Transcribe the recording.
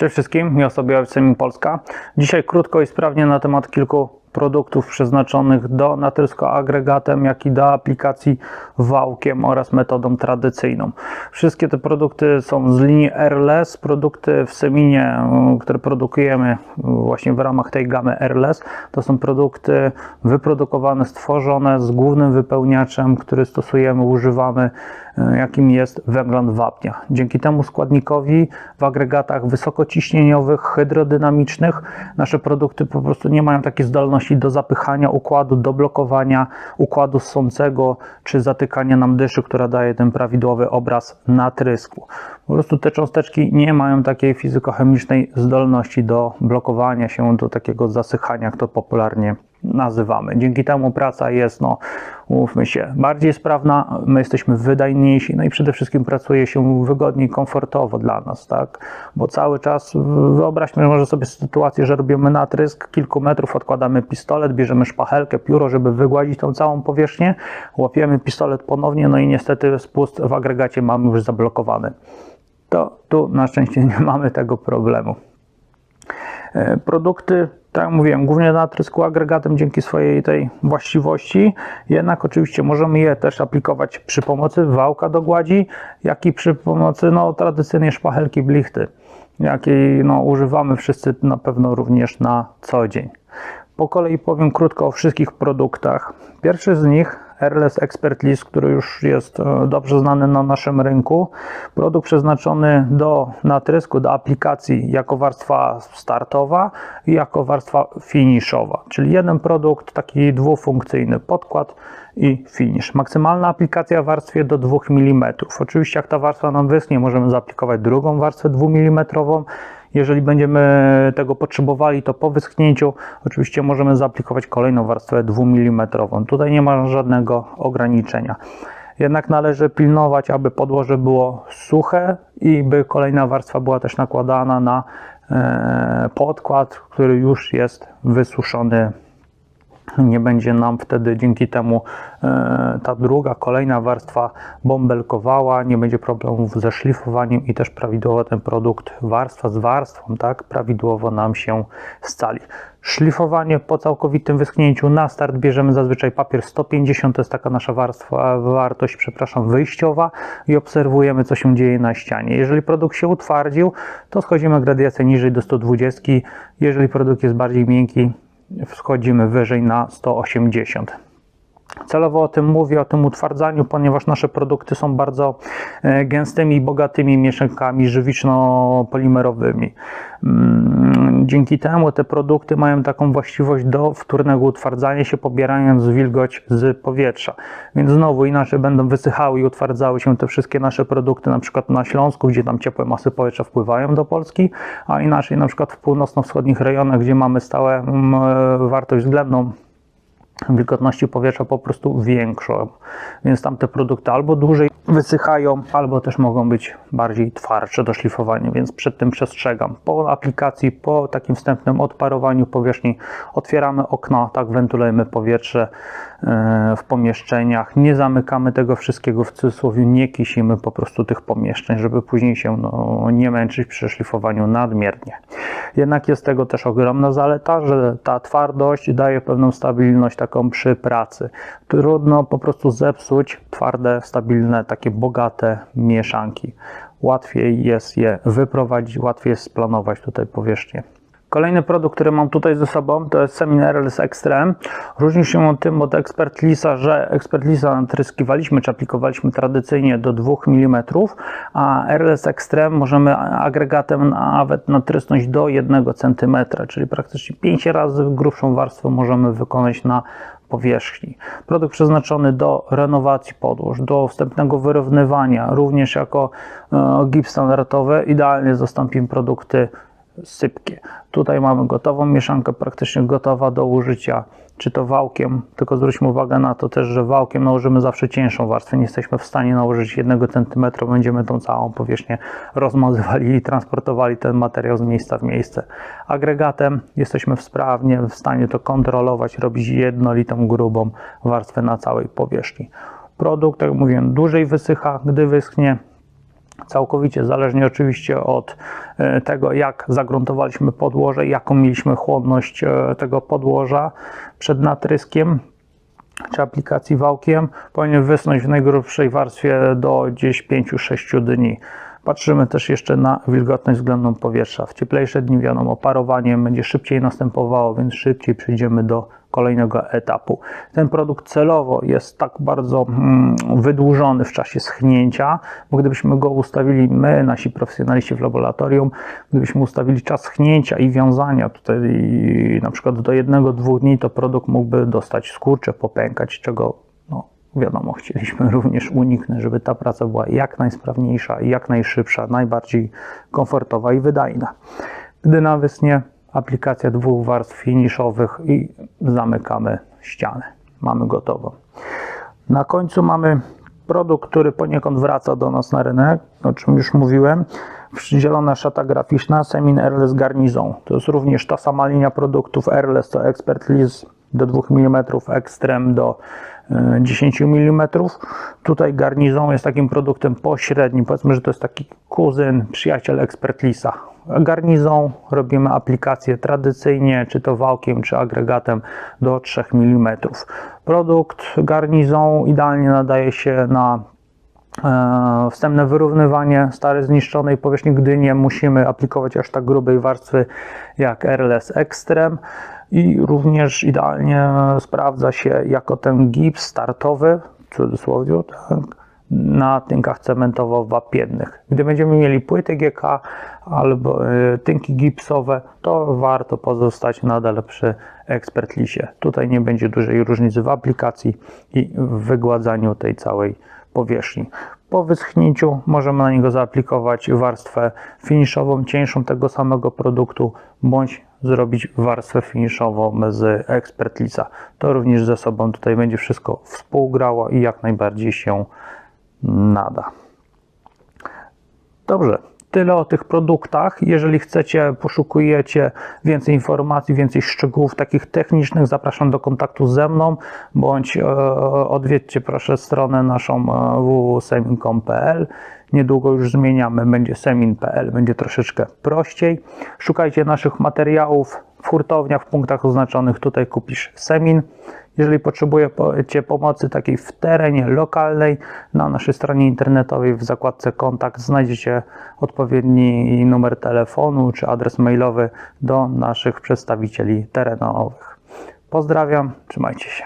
Cześć wszystkim, ja sobie Semi Polska. Dzisiaj krótko i sprawnie na temat kilku produktów przeznaczonych do natrysko agregatem, jak i do aplikacji wałkiem oraz metodą tradycyjną. Wszystkie te produkty są z linii Airless, produkty w Seminie, y, które produkujemy właśnie w ramach tej gamy Airless. To są produkty wyprodukowane, stworzone z głównym wypełniaczem, który stosujemy, używamy y, jakim jest węglan wapnia. Dzięki temu składnikowi w agregatach wysokociśnieniowych, hydrodynamicznych nasze produkty po prostu nie mają takiej zdolności do zapychania układu, do blokowania układu ssącego czy zatykania nam dyszy, która daje ten prawidłowy obraz natrysku. Po prostu te cząsteczki nie mają takiej fizykochemicznej zdolności do blokowania się, do takiego zasychania, jak to popularnie nazywamy. Dzięki temu praca jest, no, umówmy się, bardziej sprawna, my jesteśmy wydajniejsi, no i przede wszystkim pracuje się wygodniej, komfortowo dla nas, tak? Bo cały czas wyobraźmy może sobie sytuację, że robimy natrysk, kilku metrów odkładamy pistolet, bierzemy szpachelkę, pióro, żeby wygładzić tą całą powierzchnię, łapiemy pistolet ponownie, no i niestety spust w agregacie mamy już zablokowany. To tu na szczęście nie mamy tego problemu. E, Produkty, tak jak mówiłem, głównie natrysku agregatem dzięki swojej tej właściwości, jednak oczywiście możemy je też aplikować przy pomocy wałka do gładzi, jak i przy pomocy no, tradycyjnej szpachelki blichty, jakiej no, używamy wszyscy na pewno również na co dzień. Po kolei powiem krótko o wszystkich produktach. Pierwszy z nich Airless Expert List, który już jest e, dobrze znany na naszym rynku. Produkt przeznaczony do natrysku, do aplikacji jako warstwa startowa i jako warstwa finiszowa. Czyli jeden produkt taki dwufunkcyjny, podkład i finish. Maksymalna aplikacja w warstwie do 2 mm. Oczywiście jak ta warstwa nam wyschnie, możemy zaaplikować drugą warstwę 2 mm. Jeżeli będziemy tego potrzebowali, to po wyschnięciu oczywiście możemy zaaplikować kolejną warstwę 2 mm. Tutaj nie ma żadnego ograniczenia. Jednak należy pilnować, aby podłoże było suche i by kolejna warstwa była też nakładana na e, podkład, który już jest wysuszony nie będzie nam wtedy dzięki temu e, ta druga, kolejna warstwa bąbelkowała, nie będzie problemów ze szlifowaniem i też prawidłowo ten produkt warstwa z warstwą, tak, prawidłowo nam się scali. Szlifowanie po całkowitym wyschnięciu na start bierzemy zazwyczaj papier 150, to jest taka nasza warstwa, wartość, przepraszam, wyjściowa i obserwujemy co się dzieje na ścianie. Jeżeli produkt się utwardził, to schodzimy gradację niżej do 120, jeżeli produkt jest bardziej miękki, wchodzimy wyżej na 180. Celowo o tym mówię, o tym utwardzaniu, ponieważ nasze produkty są bardzo e, gęstymi i bogatymi mieszankami żywiczno-polimerowymi. Mm, dzięki temu te produkty mają taką właściwość do wtórnego utwardzania się, pobierając wilgoć z powietrza. Więc znowu inaczej będą wysychały i utwardzały się te wszystkie nasze produkty, na przykład na Śląsku, gdzie tam ciepłe masy powietrza wpływają do Polski, a inaczej na przykład w północno-wschodnich rejonach, gdzie mamy stałe mm, wartość względną wilgotności powietrza po prostu większą, więc tamte produkty albo dłużej wysychają, albo też mogą być bardziej twardsze do szlifowania, więc przed tym przestrzegam. Po aplikacji, po takim wstępnym odparowaniu powierzchni otwieramy okna, tak wentylujemy powietrze e, w pomieszczeniach, nie zamykamy tego wszystkiego w cudzysłowie, nie kisimy po prostu tych pomieszczeń, żeby później się no, nie męczyć przy szlifowaniu nadmiernie. Jednak jest tego też ogromna zaleta, że ta twardość daje pewną stabilność taką przy pracy. Trudno po prostu zepsuć twarde, stabilne, takie bogate mieszanki. Łatwiej jest je wyprowadzić, łatwiej jest splanować tutaj powierzchnię. Kolejny produkt, który mam tutaj ze sobą, to jest Seminareless Extreme. Różni się on tym od Expert Lisa, że Expert Lisa natryskiwaliśmy czy aplikowaliśmy tradycyjnie do 2 mm, a Airless Extreme możemy agregatem nawet natrysnąć do 1 cm, czyli praktycznie 5 razy grubszą warstwę możemy wykonać na powierzchni. Produkt przeznaczony do renowacji podłóż, do wstępnego wyrównywania, również jako e, gips standardowy. Idealnie zastąpimy produkty sypkie. Tutaj mamy gotową mieszankę, praktycznie gotowa do użycia, czy to wałkiem, tylko zwróćmy uwagę na to też, że wałkiem nałożymy zawsze cięższą warstwę, nie jesteśmy w stanie nałożyć 1 cm, będziemy tą całą powierzchnię rozmazywali i transportowali ten materiał z miejsca w miejsce. Agregatem jesteśmy sprawnie w stanie to kontrolować, robić jednolitą, grubą warstwę na całej powierzchni. Produkt, jak mówiłem, dłużej wysycha, gdy wyschnie, całkowicie zależnie oczywiście od e, tego, jak zagruntowaliśmy podłoże, jaką mieliśmy chłodność e, tego podłoża przed natryskiem czy aplikacji wałkiem, powinien wysnąć w najgrubszej warstwie do gdzieś 5-6 dni. Patrzymy też jeszcze na wilgotność względną powietrza. W cieplejsze dni, wiadomo, parowanie będzie szybciej następowało, więc szybciej przejdziemy do kolejnego etapu. Ten produkt celowo jest tak bardzo mm, wydłużony w czasie schnięcia, bo gdybyśmy go ustawili my, nasi profesjonaliści w laboratorium, gdybyśmy ustawili czas schnięcia i wiązania tutaj na przykład do jednego, dwóch dni, to produkt mógłby dostać skurcze, popękać, czego wiadomo, chcieliśmy również uniknąć, żeby ta praca była jak najsprawniejsza, jak najszybsza, najbardziej komfortowa i wydajna. Gdy na wysnie aplikacja dwóch warstw finiszowych i zamykamy ścianę. Mamy gotowo. Na końcu mamy produkt, który poniekąd wraca do nas na rynek, o czym już mówiłem. Zielona szata graficzna Semin Airless Garnizon. To jest również ta sama linia produktów Airless co Expert Lease do 2 mm, Extreme do 10 mm. Tutaj Garnizon jest takim produktem pośrednim. Powiedzmy, że to jest taki kuzyn, przyjaciel Expert Lease'a. Garnizon robimy aplikację tradycyjnie, czy to wałkiem, czy agregatem do 3 mm. Produkt Garnizon idealnie nadaje się na e, wstępne wyrównywanie starej zniszczonej powierzchni, gdy nie musimy aplikować aż tak grubej warstwy jak RLS Extreme i również idealnie sprawdza się jako ten gips startowy, w cudzysłowie, tak, na tynkach cementowo-wapiennych. Gdy będziemy mieli płyty GK albo y, tynki gipsowe, to warto pozostać nadal przy Expert Lisie. Tutaj nie będzie dużej różnicy w aplikacji i w wygładzaniu tej całej powierzchni. Po wyschnięciu możemy na niego zaaplikować warstwę finishową, cieńszą tego samego produktu, bądź zrobić warstwę finishową z Expert Lisa. To również ze sobą tutaj będzie wszystko współgrało i jak najbardziej się nada. Dobrze, tyle o tych produktach. Jeżeli chcecie, poszukujecie więcej informacji, więcej szczegółów takich technicznych, zapraszam do kontaktu ze mną, bądź e, odwiedźcie proszę stronę naszą e, www.semin.pl. Niedługo już zmieniamy, będzie semin.pl, będzie troszeczkę prościej. Szukajcie naszych materiałów w hurtowniach, w punktach oznaczonych. Tutaj kupisz semin. Jeżeli potrzebujecie pomocy takiej w terenie lokalnej, na naszej stronie internetowej w zakładce kontakt znajdziecie odpowiedni numer telefonu czy adres mailowy do naszych przedstawicieli terenowych. Pozdrawiam, trzymajcie się.